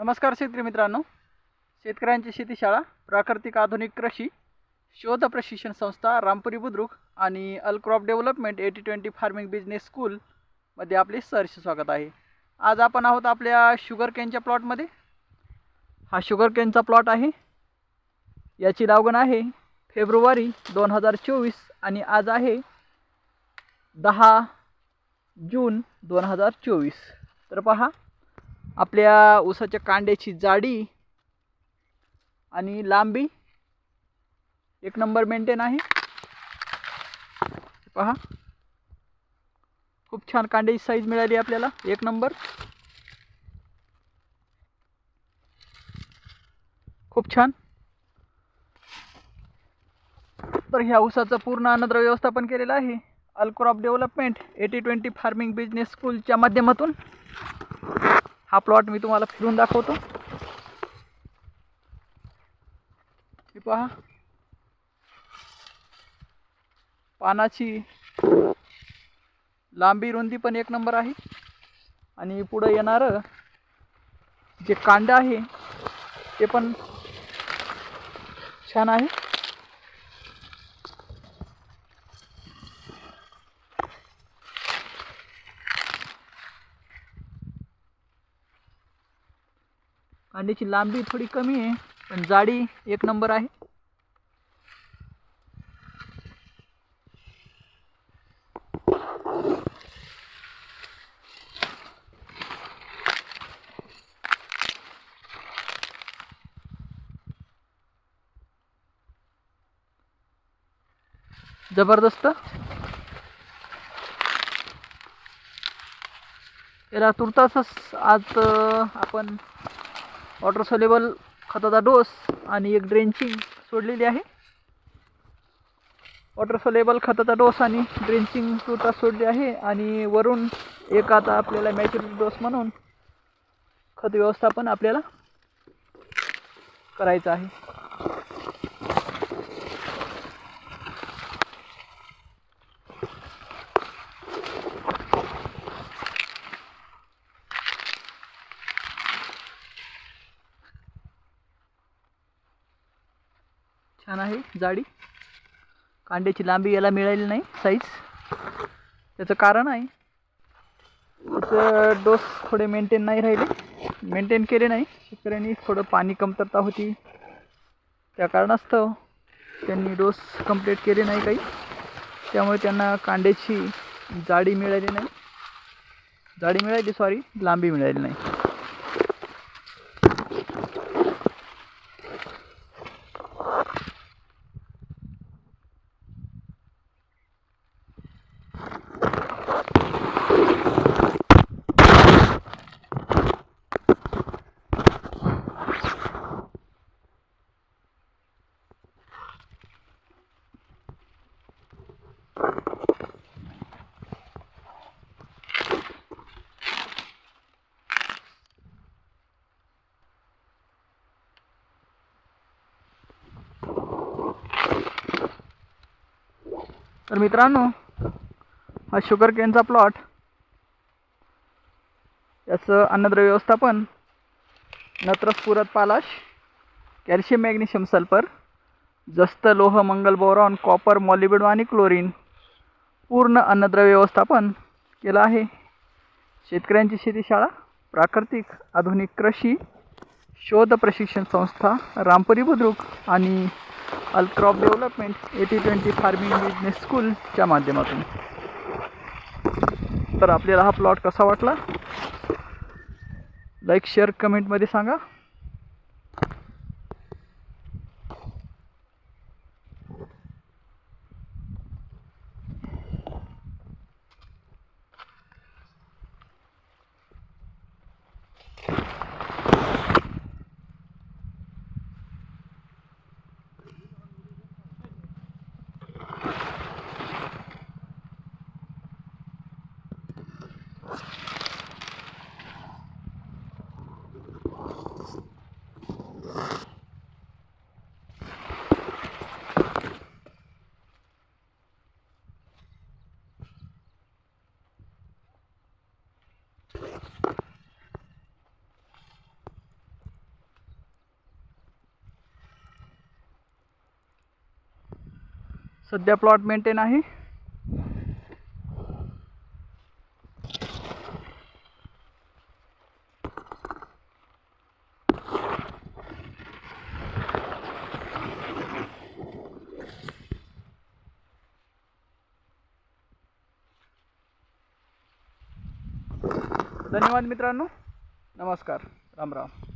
नमस्कार शेतकरी मित्रांनो. शेतकऱ्यांची शेतीशाळा प्राकृतिक आधुनिक कृषी शोध प्रशिक्षण संस्था रामपुरी बुद्रुक आणि Alcrop development AT twenty farming business स्कूलमध्ये आपले सहर्ष स्वागत आहे. आज आपण आहोत आपल्या शुगर केनच्या प्लॉटमध्ये हा शुगर केनचा प्लॉट आहे. याची लागवण आहे फेब्रुवारी दोन हजार चोवीस आणि आज आहे दहा जून दोन हजार चोवीस. तर पहा आपल्या ऊसाच्या कांड्याची जाडी आणि लांबी एक नंबर मेंटेन आहे. पहा. खूप छान कांड्याची साईज मिळाली आपल्याला. एक नंबर. खूप छान. तर ह्या ऊसाचं पूर्ण अन्नद्रव्य व्यवस्थापन केलेलं आहे. Alcrop development AT twenty farming business स्कूलच्या माध्यमातून. हा प्लॉट मी तुम्हाला फिरून दाखवतो. हे पहा. पानाची लांबी रुंदी पण एक नंबर आहे. आणि पुढं येणारं जे कांड आहे ते पण छान आहे. अंड्याची लांबी थोडी कमी आहे पण जाडी एक नंबर आहे. जबरदस्त. याला तुर्तासच आज आपण वॉटर सोलेबल खताचा डोस आणि एक ड्रेंचिंग सोडलेली आहे. वॉटर सोलेबल खताचा डोस आणि ड्रेंचिंग तुर्ता सोडली आहे आणि वरून एक आता आपल्याला मॅच्युरिटी डोस म्हणून खत व्यवस्थापन आपल्याला करायचं आहे. छान आहे जाडी. कांड्याची लांबी याला मिळाली नाही साईज त्याचं कारण आहे त्याचं डोस थोडे मेंटेन नाही राहिले. मेंटेन केले नाही. शेतकऱ्यांनी थोडं पाणी कमतरता होती. त्या कारणास्तव त्यांनी डोस कंप्लीट केले नाही काही. त्यामुळे त्यांना कांड्याची जाडी मिळाली नाही. जाडी मिळाली सॉरी लांबी मिळाली नाही. तर मित्रांनो हा शुगर केनचा प्लॉट याचं अन्नद्रव्य व्यवस्थापन नत्रस पुरत पालाश कॅल्शियम मॅग्नेशियम सल्फर जस्त लोह मंगल बोरॉन कॉपर मॉलिबिडो आणि क्लोरीन पूर्ण अन्नद्रव्य व्यवस्थापन केलं आहे. शेतकऱ्यांची शेतीशाळा प्राकृतिक आधुनिक कृषी शोध प्रशिक्षण संस्था रामपुरी बुद्रुक आणि Alcrop development AT twenty farming business स्कूलच्या माध्यमातून. तर आपल्याला हा प्लॉट कसा वाटला? लाईक शेअर कमेंटमध्ये सांगा. सध्या प्लॉट मेंटेन आहे. धन्यवाद मित्रांनो. नमस्कार. राम राम.